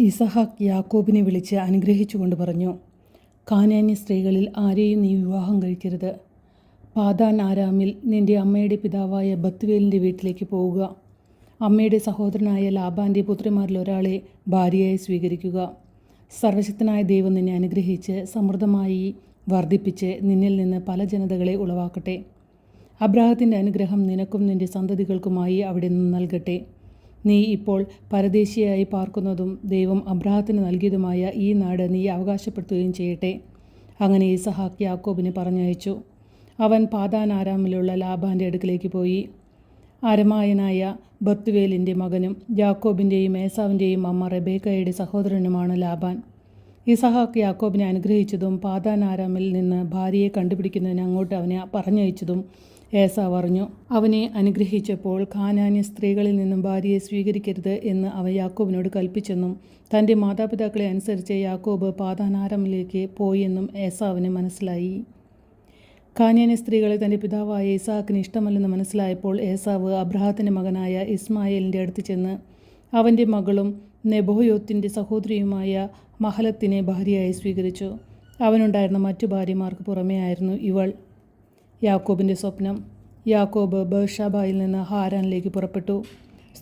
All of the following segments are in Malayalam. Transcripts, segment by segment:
ഇസഹാക്ക് യാക്കോബിനെ വിളിച്ച് അനുഗ്രഹിച്ചുകൊണ്ട് പറഞ്ഞു കാനാന്യ സ്ത്രീകളിൽ ആരെയും നീ വിവാഹം കഴിക്കരുത്. പാതാൻ ആരാമിൽ നിന്റെ അമ്മയുടെ പിതാവായ ബത്തുവേലിന്റെ വീട്ടിലേക്ക് പോവുക. അമ്മയുടെ സഹോദരനായ ലാബാന്റെ പുത്രിമാരിൽ ഒരാളെ ഭാര്യയായി സ്വീകരിക്കുക. സർവശക്തനായ ദൈവം നിന്നെ അനുഗ്രഹിച്ച് സമൃദ്ധമായി വർദ്ധിപ്പിച്ച് നിന്നിൽ നിന്ന് പല ജനതകളെ ഉളവാക്കട്ടെ. അബ്രാഹത്തിന്റെ അനുഗ്രഹം നിനക്കും നിന്റെ സന്തതികൾക്കുമായി അവിടെ നിന്ന് നൽകട്ടെ. നീ ഇപ്പോൾ പരദേശിയായി പാർക്കുന്നതും ദൈവം അബ്രാഹത്തിന് നൽകിയതുമായ ഈ നാട് നീ അവകാശപ്പെടുത്തുകയും ചെയ്യട്ടെ. അങ്ങനെ ഇസഹാക്ക് യാക്കോബിനെ പറഞ്ഞയച്ചു. അവൻ പാതാൻ ആരാമിലുള്ള ലാബാന്റെ അടുക്കിലേക്ക് പോയി. അരമായനായ ബർത്തുവേലിന്റെ മകനും യാക്കോബിന്റെയും ഏസാവിന്റെയും അമ്മ റെബേക്കയുടെ സഹോദരനുമാണ് ലാബാൻ. ഇസഹാക്ക് യാക്കോബിനെ അനുഗ്രഹിച്ചതും പാതാനാരാമിൽ നിന്ന് ഭാര്യയെ കണ്ടുപിടിക്കുന്നതിന് അങ്ങോട്ട് അവനെ പറഞ്ഞയച്ചതും ഏസ പറഞ്ഞു. അവനെ അനുഗ്രഹിച്ചപ്പോൾ ഖാനാന്യ സ്ത്രീകളിൽ നിന്നും ഭാര്യയെ സ്വീകരിക്കരുത് എന്ന് അവൻ യാക്കോബിനോട് കൽപ്പിച്ചെന്നും തന്റെ മാതാപിതാക്കളെ അനുസരിച്ച് യാക്കോബ് പാതാനാരമിലേക്ക് പോയെന്നും ഏസാവിന് മനസ്സിലായി. കാന്യാന്യ സ്ത്രീകളെ തന്റെ പിതാവായ ഇസാക്കിന് ഇഷ്ടമല്ലെന്ന് മനസ്സിലായപ്പോൾ ഏസാവ് അബ്രഹാത്തിന്റെ മകനായ ഇസ്മായേലിന്റെ അടുത്ത് ചെന്ന് അവന്റെ മകളും നെബോയോത്തിന്റെ സഹോദരിയുമായ മഹലത്തിനെ ഭാര്യയായി സ്വീകരിച്ചു. അവനുണ്ടായിരുന്ന മറ്റു ഭാര്യമാർക്ക് പുറമേ ആയിരുന്നു ഇവൾ. യാക്കോബിന്റെ സ്വപ്നം. യാക്കോബ് ബേർഷാബായിൽ നിന്ന് ഹാരാനിലേക്ക് പുറപ്പെട്ടു.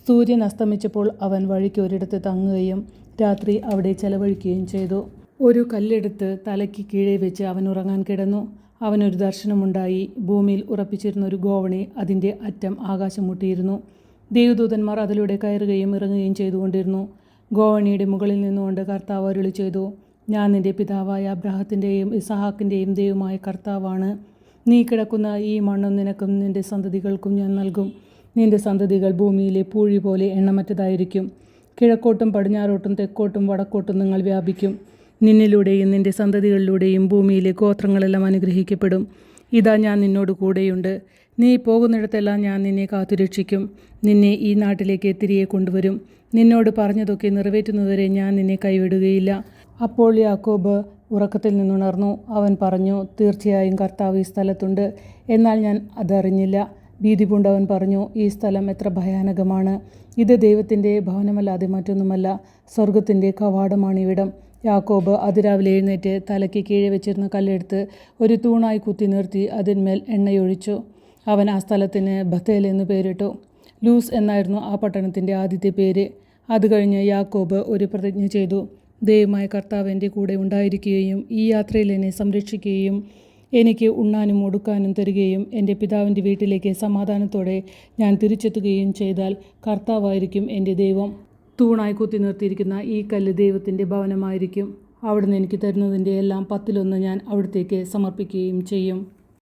സൂര്യൻ അസ്തമിച്ചപ്പോൾ അവൻ വഴിക്ക് ഒരിടത്ത് തങ്ങുകയും രാത്രി അവിടെ ചെലവഴിക്കുകയും ചെയ്തു. ഒരു കല്ലെടുത്ത് തലയ്ക്ക് കീഴേ വെച്ച് അവൻ ഉറങ്ങാൻ കിടന്നു. അവനൊരു ദർശനമുണ്ടായി. ഭൂമിയിൽ ഉറപ്പിച്ചിരുന്ന ഒരു ഗോവണി അതിന്റെ അറ്റം ആകാശം മുട്ടിയിരുന്നു. ദേവദൂതന്മാർ അതിലൂടെ കയറുകയും ഇറങ്ങുകയും ചെയ്തുകൊണ്ടിരുന്നു. ഗോവണിയുടെ മുകളിൽ നിന്നുകൊണ്ട് കർത്താവ് അരുളി ചെയ്തു ഞാൻ നിന്റെ പിതാവായ അബ്രാഹത്തിന്റെയും ഇസഹാക്കിന്റെയും ദൈവമായ കർത്താവാണ്. നീ കിടക്കുന്ന ഈ മണ്ണും നിനക്കും നിന്റെ സന്തതികൾക്കും ഞാൻ നൽകും. നിന്റെ സന്തതികൾ ഭൂമിയിലെ പൂഴി പോലെ എണ്ണമറ്റതായിരിക്കും. കിഴക്കോട്ടും പടിഞ്ഞാറോട്ടും തെക്കോട്ടും വടക്കോട്ടും നിങ്ങൾ വ്യാപിക്കും. നിന്നിലൂടെയും നിന്റെ സന്തതികളിലൂടെയും ഭൂമിയിലെ ഗോത്രങ്ങളെല്ലാം അനുഗ്രഹിക്കപ്പെടും. ഇതാ ഞാൻ നിന്നോട് കൂടെയുണ്ട്. നീ പോകുന്നിടത്തെല്ലാം ഞാൻ നിന്നെ കാത്തുരക്ഷിക്കും. നിന്നെ ഈ നാട്ടിലേക്ക് തിരികെ കൊണ്ടുവരും. നിന്നോട് പറഞ്ഞതൊക്കെ നിറവേറ്റുന്നതുവരെ ഞാൻ നിന്നെ കൈവിടുകയില്ല. അപ്പോൾ യാക്കോബ് ഉറക്കത്തിൽ നിന്നുണർന്നു. അവൻ പറഞ്ഞു തീർച്ചയായും കർത്താവ് ഈ സ്ഥലത്തുണ്ട്. എന്നാൽ ഞാൻ അതറിഞ്ഞില്ല. ഭീതി പൂണ്ടവൻ പറഞ്ഞു ഈ സ്ഥലം എത്ര ഭയാനകമാണ്. ഇത് ദൈവത്തിന്റെ ഭവനമല്ലാതെ മറ്റൊന്നുമല്ല. സ്വർഗത്തിന്റെ കവാടമാണ് ഇവിടം. യാക്കോബ് അതിരാവിലെ എഴുന്നേറ്റ് തലയ്ക്ക് കീഴെ വെച്ചിരുന്ന കല്ലെടുത്ത് ഒരു തൂണായി കുത്തി നിർത്തി അതിന്മേൽ എണ്ണയൊഴിച്ചു. അവൻ ആ സ്ഥലത്തിന് ബത്തേൽ എന്ന് പേരിട്ടു. ലൂസ് എന്നായിരുന്നു ആ പട്ടണത്തിന്റെ ആദ്യത്തെ പേര്. അത് കഴിഞ്ഞ് യാക്കോബ് ഒരു പ്രതിജ്ഞ ചെയ്തു. ദൈവമായ കർത്താവ് എന്റെ കൂടെ ഉണ്ടായിരിക്കുകയും ഈ യാത്രയിൽ എന്നെ സംരക്ഷിക്കുകയും എനിക്ക് ഉണ്ണാനും ഒടുക്കാനും തരികയും എന്റെ പിതാവിന്റെ വീട്ടിലേക്ക് സമാധാനത്തോടെ ഞാൻ തിരിച്ചെത്തുകയും ചെയ്താൽ കർത്താവായിരിക്കും എന്റെ ദൈവം. തൂണായി കുത്തി നിർത്തിയിരിക്കുന്ന ഈ കല്ല് ദൈവത്തിന്റെ ഭവനമായിരിക്കും. അവിടുന്ന് എനിക്ക് തരുന്നതിന്റെ എല്ലാം പത്തിലൊന്ന് ഞാൻ അവിടത്തേക്ക് സമർപ്പിക്കുകയും ചെയ്യും.